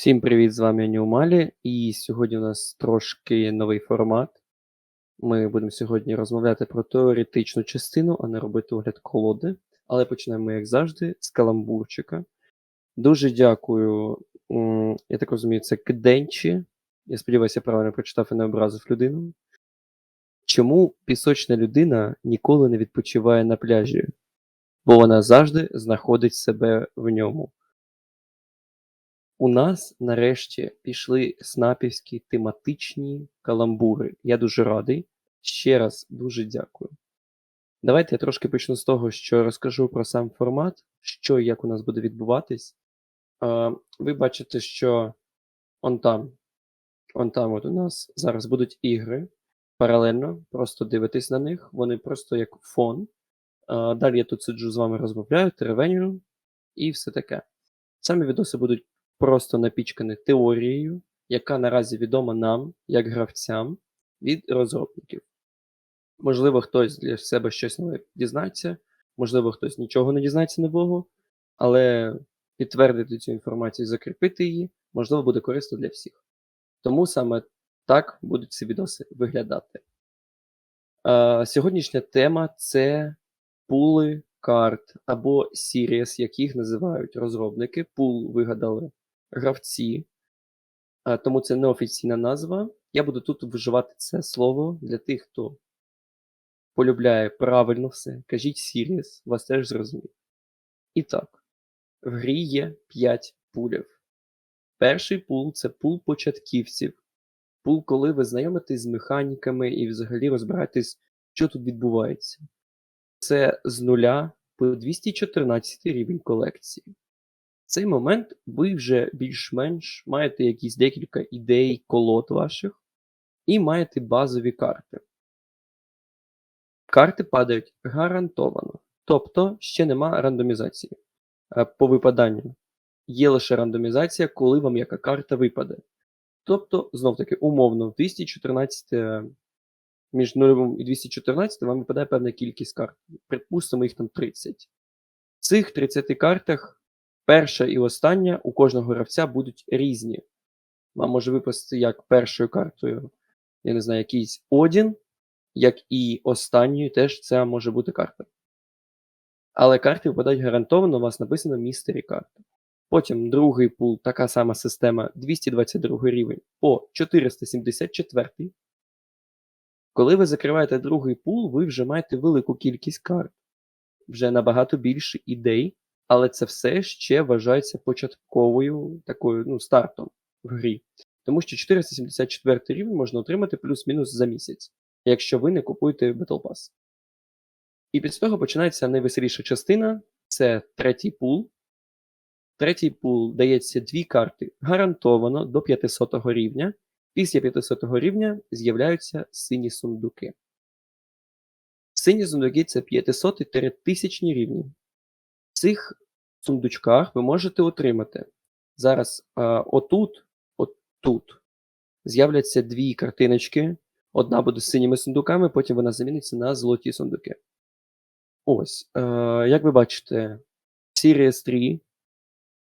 Всім привіт, з вами Ньюмалі, і сьогодні у нас трошки новий формат. Ми будемо сьогодні розмовляти про теоретичну частину, а не робити огляд колоди. Але почнемо як завжди, з каламбурчика. Дуже дякую. Я так розумію, це Кденчі. Я сподіваюся, я правильно прочитав і не образив людину. Чому пісочна людина ніколи не відпочиває на пляжі? Бо вона завжди знаходить себе в ньому. У нас нарешті пішли снапівські тематичні каламбури. Я дуже радий. Ще раз дуже дякую. Давайте я трошки почну з того, що розкажу про сам формат, що і як у нас буде відбуватись. Ви бачите, що он там, он там от у нас зараз будуть ігри паралельно, просто дивитесь на них, вони просто як фон. Далі я тут сиджу з вами розмовляю, теревеню і все таке. Самі відоси будуть просто напічкані теорією, яка наразі відома нам, як гравцям, від розробників. Можливо, хтось для себе щось нове дізнається, можливо, хтось нічого не дізнається нового, але підтвердити цю інформацію закріпити її, можливо, буде корисно для всіх. Тому саме так будуть ці відоси виглядати. Е, сьогоднішня тема це пули карт або Series, як їх називають розробники. Пул вигадали гравці, е, тому це неофіційна назва. Я буду тут вживати це слово для тих, хто полюбляє правильно все. Кажіть Series, вас теж зрозуміють. І так, в грі є 5 пулів. Перший пул це пул початківців. Пул, коли ви знайомитесь з механіками і взагалі розбираєтесь, що тут відбувається. Це з нуля по 214 рівень колекції. Цей момент ви вже більш-менш маєте якісь декілька ідей, колод ваших, і маєте базові карти. Карти падають гарантовано. Тобто ще нема рандомізації е, по випаданню. Є лише рандомізація, коли вам яка карта випаде. Тобто, знов таки, умовно, в 214 е, між 0 і 214 вам випадає певна кількість карт. Припустимо, їх там 30. В цих 30 картах перша і остання у кожного гравця будуть різні. Вам може випасти як першою картою, я не знаю, якийсь Одін, як і останньою теж це може бути карта. Але карти випадають гарантовано, у вас написано містері карта. Потім другий пул, така сама система 222 рівень по 474. Коли ви закриваєте другий пул, ви вже маєте велику кількість карт, вже набагато більше ідей, але це все ще вважається початковою такою ну, стартом в грі. Тому що 474 рівень можна отримати плюс-мінус за місяць, якщо ви не купуєте Battle Pass. І після того починається найвеселіша частина це третій пул. Третій пул дається дві карти гарантовано до 500 рівня. Після 500 рівня з'являються сині сундуки. Сині сундуки це 500 1000 рівні. Цих сундучках ви можете отримати. Зараз а, отут, отут з'являться дві картиночки. Одна буде з синіми сундуками, потім вона заміниться на золоті сундуки. Ось, е, як ви бачите, Series 3,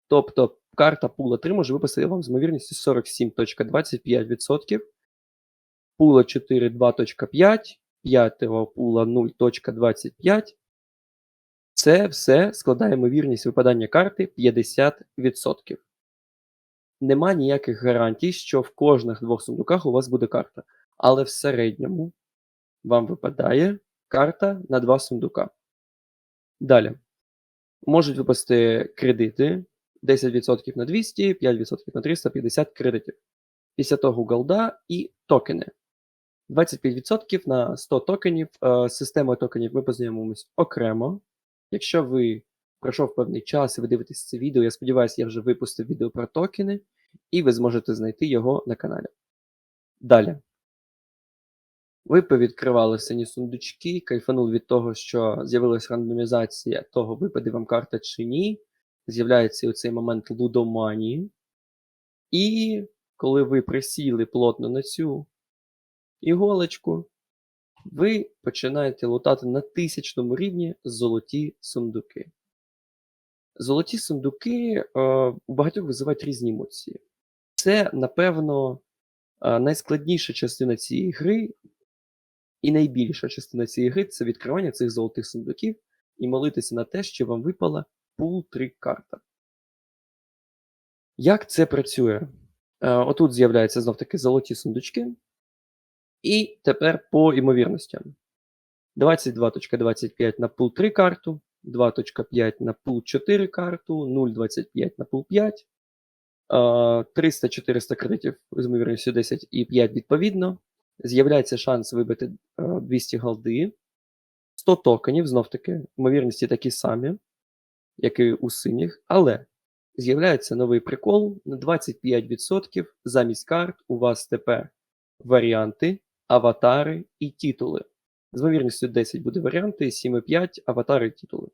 тобто карта пула 3 може виписати вам з ймовірністю 47.25%, пула 4 2.5, п'ятого пула 0.25. Це все складає ймовірність випадання карти 50%. Нема ніяких гарантій, що в кожних двох сундуках у вас буде карта. Але в середньому вам випадає карта на два сундука. Далі. Можуть випасти кредити 10% на 200, 5% на 350 кредитів. Після того голда і токени. 25% на 100 токенів. Е, з системою токенів ми познайомимось окремо. Якщо ви пройшов певний час і ви дивитесь це відео, я сподіваюся, я вже випустив відео про токени, і ви зможете знайти його на каналі. Далі. Ви повідкривали сині сундучки, кайфанули від того, що з'явилася рандомізація того, випаде вам карта чи ні. З'являється цей момент лудоманії. І коли ви присіли плотно на цю іголочку, ви починаєте лутати на тисячному рівні золоті сундуки. Золоті сундуки е, у багатьох визивають різні емоції. Це, напевно, е, найскладніша частина цієї гри і найбільша частина цієї гри це відкривання цих золотих сундуків і молитися на те, що вам випала пул 3 карта. Як це працює? Е, Отут з'являються знов таки золоті сундучки. І тепер по імовірностям. 22.25 на пул 3 карту, 2.5 на пул 4 карту, 0.25 на пул 5, 300-400 кредитів з ймовірністю 10 і 5 відповідно. З'являється шанс вибити е, 200 голди, 100 токенів, знов таки, ймовірності такі самі, як і у синіх, але з'являється новий прикол. На 25% замість карт у вас тепер варіанти, аватари і титули. З ймовірністю 10 буде варіанти, 7,5 аватари і титули.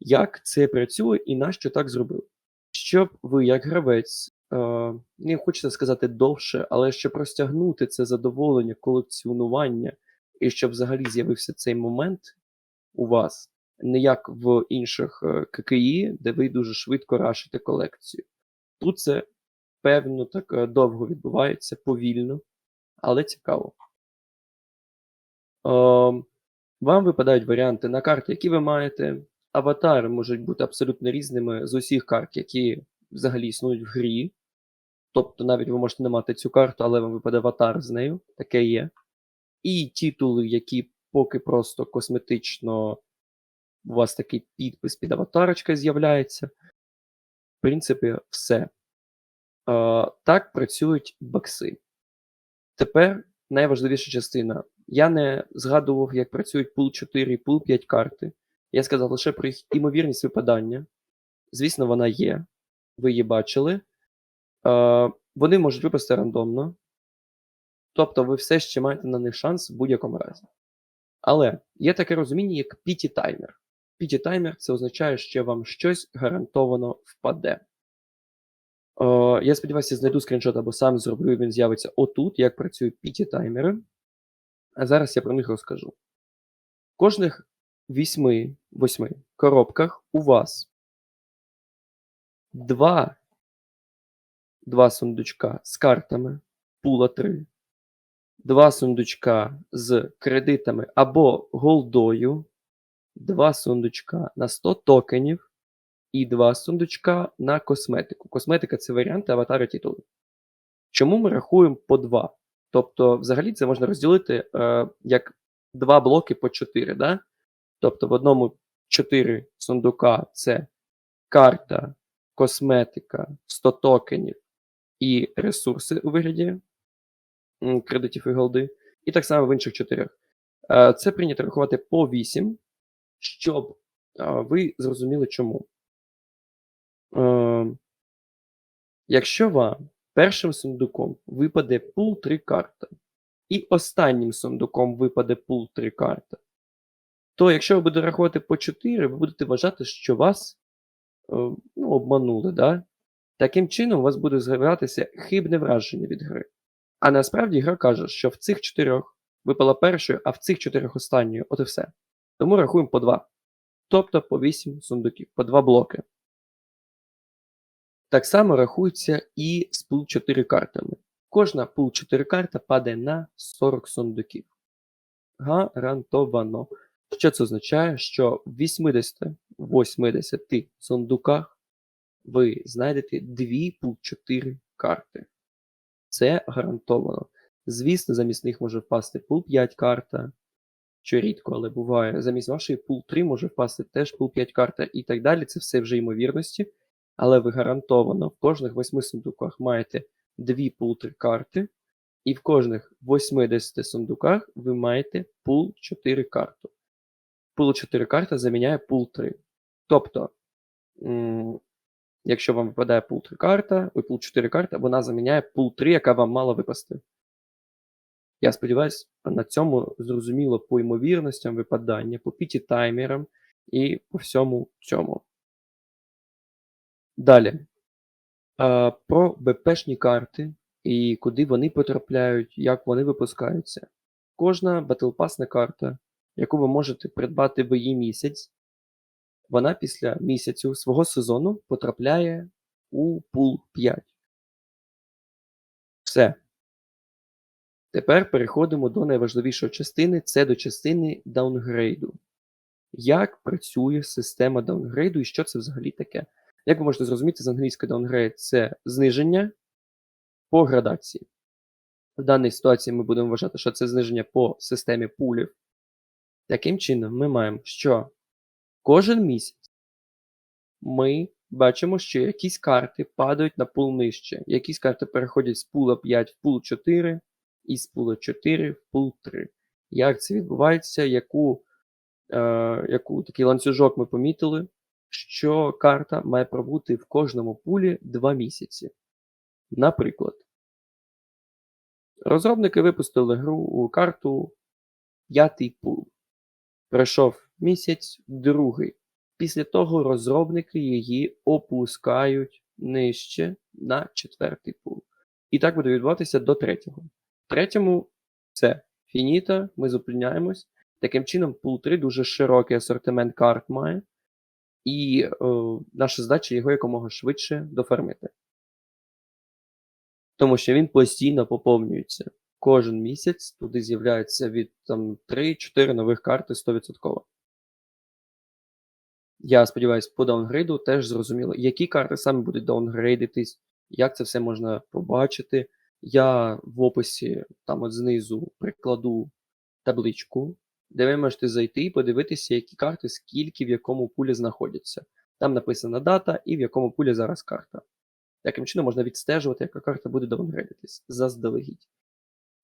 Як це працює і на що так зробили? Щоб ви, як гравець, е, не хочеться сказати довше, але щоб розтягнути це задоволення колекціонування, і щоб взагалі з'явився цей момент у вас, не як в інших е, ККІ, де ви дуже швидко рашите колекцію. Тут це певно так е, довго відбувається, повільно, але цікаво. Ем, Вам випадають варіанти на карти, які ви маєте. Аватари можуть бути абсолютно різними з усіх карт, які взагалі існують в грі. Тобто навіть ви можете не мати цю карту, але вам випаде аватар з нею, таке є. І титули, які поки просто косметично у вас такий підпис під аватарочкою з'являється. В принципі, все. Е, так працюють бокси. Тепер найважливіша частина. Я не згадував, як працюють пул 4 і пул 5 карти. Я сказав лише про їх імовірність випадання. Звісно, вона є. Ви її бачили. Е, вони можуть випасти рандомно. Тобто ви все ще маєте на них шанс в будь-якому разі. Але є таке розуміння, як PT таймер. PT таймер це означає, що вам щось гарантовано впаде. Е, я сподіваюся, знайду скріншот або сам зроблю, він з'явиться отут, як працюють PT таймери. А зараз я про них розкажу. В кожних 8, 8 коробках у вас два, два сундучка з картами, пула 3, два сундучка з кредитами або голдою, два сундучка на 100 токенів і два сундучка на косметику. Косметика це варіанти аватари титулу. Чому ми рахуємо по 2? Тобто, взагалі, це можна розділити е, як два блоки по 4. Да? Тобто, в одному 4 сундука це карта, косметика, 100 токенів і ресурси у вигляді кредитів і голди. І так само в інших 4. Е, це прийнято рахувати по 8, щоб е, ви зрозуміли чому. Е, якщо вам першим сундуком випаде пул 3 карта, і останнім сундуком випаде пул 3 карта, то якщо ви будете рахувати по 4, ви будете вважати, що вас е, ну, обманули. Да? Таким чином, у вас буде з'являтися хибне враження від гри. А насправді гра каже, що в цих чотирьох випала першою, а в цих чотирьох останньою. От і все. Тому рахуємо по 2. Тобто по 8 сундуків, по 2 блоки. Так само рахується і з пул 4 картами. Кожна пул 4 карта падає на 40 сундуків. Гарантовано. Що це означає? Що в 80-80 сундуках ви знайдете 2 пул 4 карти. Це гарантовано. Звісно, замість них може впасти пул 5 карта, що рідко, але буває. Замість вашої пул 3 може впасти теж пул 5 карта і так далі. Це все вже ймовірності. Але ви гарантовано в кожних 8 сундуках маєте 2 пул 3 карти, і в кожних 80 сундуках ви маєте пул 4 карту. Пул 4 карта заміняє пул 3. Тобто, якщо вам випадає пул 3 карта, ой, пул 4 карта, вона заміняє пул 3, яка вам мала випасти. Я сподіваюся, на цьому зрозуміло по ймовірностям випадання, по піті таймерам і по всьому цьому. Далі. Про БПшні карти і куди вони потрапляють, як вони випускаються. Кожна батлпасна карта, яку ви можете придбати в її місяць, вона після місяцю свого сезону потрапляє у пул 5. Все. Тепер переходимо до найважливішої частини це до частини даунгрейду. Як працює система даунгрейду і що це взагалі таке? Як ви можете зрозуміти, з англійської даунгрейд це зниження по градації. В даній ситуації ми будемо вважати, що це зниження по системі пулів. Таким чином, ми маємо, що кожен місяць ми бачимо, що якісь карти падають на пул нижче. Якісь карти переходять з пула 5 в пул 4, і з пула 4 в пул 3. Як це відбувається? Яку, е, яку такий ланцюжок ми помітили, що карта має пробути в кожному пулі 2 місяці. Наприклад, розробники випустили гру у карту п'ятий пул. Пройшов місяць, другий. Після того розробники її опускають нижче на четвертий пул. І так буде відбуватися до третього. Третьому це фініта, ми зупиняємось. Таким чином, пул 3 дуже широкий асортимент карт має, і е, наша задача його якомога швидше дофармити. Тому що він постійно поповнюється. Кожен місяць туди з'являється від там, 3-4 нових карти 100%. Я сподіваюся, по даунгрейду теж зрозуміло, які карти саме будуть даунгрейдитись, як це все можна побачити. Я в описі там от знизу прикладу табличку, де ви можете зайти і подивитися, які карти, скільки в якому пулі знаходяться. Там написана дата і в якому пулі зараз карта. Таким чином можна відстежувати, яка карта буде даунгрейдитись заздалегідь.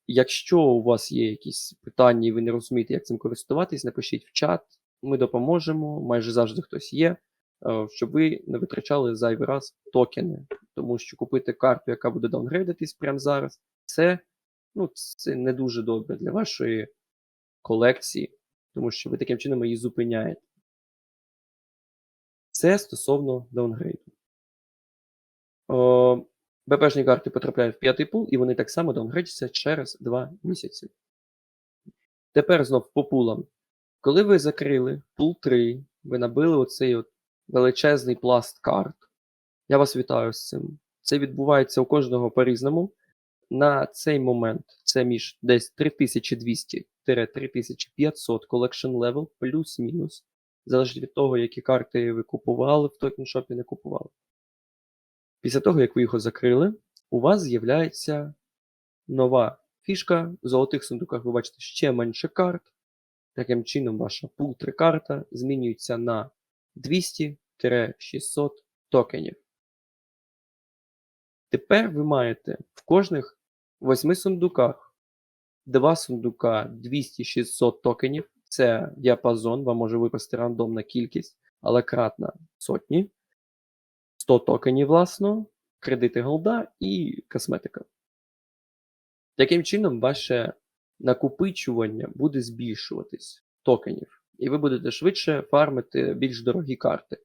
Якщо у вас є якісь питання і ви не розумієте, як цим користуватись, напишіть в чат, ми допоможемо, майже завжди хтось є, е, щоб ви не витрачали зайвий раз токени. Тому що купити карту, яка буде даунгрейдитись прямо зараз, це, ну, це не дуже добре для вашої колекції, тому що ви таким чином її зупиняєте. Це стосовно даунгрейду. БПшні карти потрапляють в п'ятий пул, і вони так само даунгрейдяться через 2 місяці. Тепер знов по пулам. Коли ви закрили пул 3, ви набили оцей от величезний пласт карт. Я вас вітаю з цим. Це відбувається у кожного по-різному. На цей момент це між десь 3200-3500 collection level плюс-мінус. Залежить від того, які карти ви купували в токеншопі, не купували. Після того, як ви його закрили, у вас з'являється нова фішка. В золотих сундуках ви бачите ще менше карт. Таким чином, ваша пул 3 карта змінюється на 200-600 токенів. Тепер ви маєте в кожних 8 сундуках 2 сундука 200-600 токенів. Це діапазон, вам може випасти рандомна кількість, але кратна сотні. 100 токенів, власно, кредити голда і косметика. Таким чином, ваше накопичування буде збільшуватись токенів, і ви будете швидше фармити більш дорогі карти.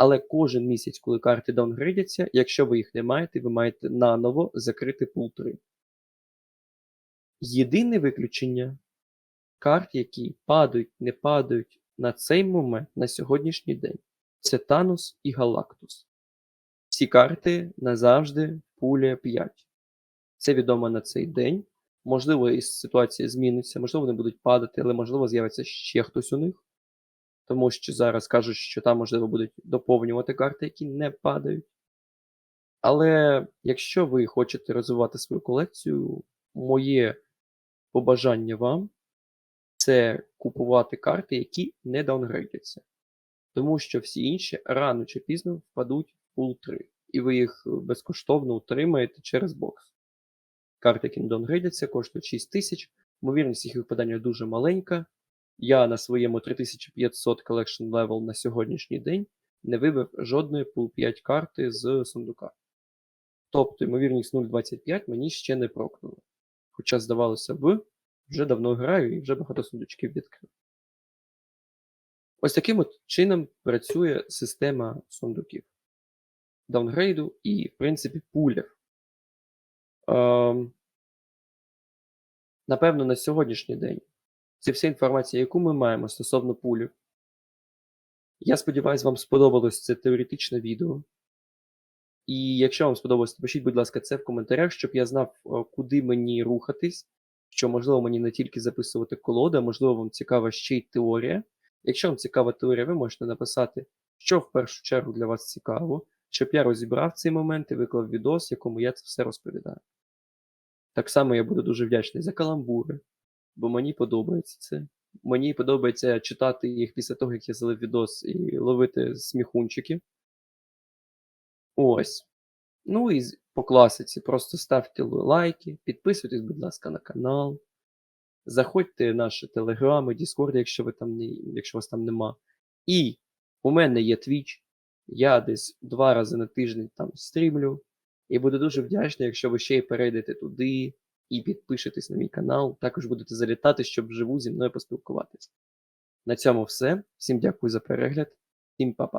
Але кожен місяць, коли карти даунгрейдяться, якщо ви їх не маєте, ви маєте наново закрити пул 3. Єдине виключення карт, які падають, не падають на цей момент, на сьогоднішній день, це Танус і Галактус. Ці карти назавжди в пулі 5. Це відомо на цей день. Можливо, і ситуація зміниться, можливо, вони будуть падати, але можливо з'явиться ще хтось у них. Тому що зараз кажуть, що там, можливо, будуть доповнювати карти, які не падають. Але якщо ви хочете розвивати свою колекцію, моє побажання вам це купувати карти, які не даунгрейдяться. Тому що всі інші рано чи пізно впадуть в пул 3, і ви їх безкоштовно утримаєте через бокс. Карти, які не даунгрейдяться, коштують 6 тисяч. Ймовірність їх випадання дуже маленька. Я на своєму 3500 Collection Level на сьогоднішній день не вибив жодної пул 5 карти з сундука. Тобто, ймовірність 0,25 мені ще не прокнуло. Хоча, здавалося б, вже давно граю і вже багато сундучків відкрив. Ось таким от чином працює система сундуків даунгрейду і, в принципі, пулів. Ем, напевно, на сьогоднішній день це вся інформація, яку ми маємо стосовно пулів. Я сподіваюся, вам сподобалось це теоретичне відео. І якщо вам сподобалось, пишіть, будь ласка, це в коментарях, щоб я знав, е, куди мені рухатись, що можливо мені не тільки записувати колоди, а можливо вам цікава ще й теорія. Якщо вам цікава теорія, ви можете написати, що в першу чергу для вас цікаво, щоб я розібрав цей момент і виклав відос, в якому я це все розповідаю. Так само я буду дуже вдячний за каламбури, бо мені подобається це. Мені подобається читати їх після того, як я залив відос і ловити сміхунчики. Ось. Ну і по класиці просто ставте лайки, підписуйтесь, будь ласка, на канал. Заходьте в наші телеграми, Discord, якщо ви там не, якщо вас там нема. І у мене є Twitch. Я десь два рази на тиждень там стрімлю. І буду дуже вдячний, якщо ви ще й перейдете туди і підпишетесь на мій канал. Також будете залітати, щоб вживу зі мною поспілкуватись. На цьому все. Всім дякую за перегляд. Всім па-па.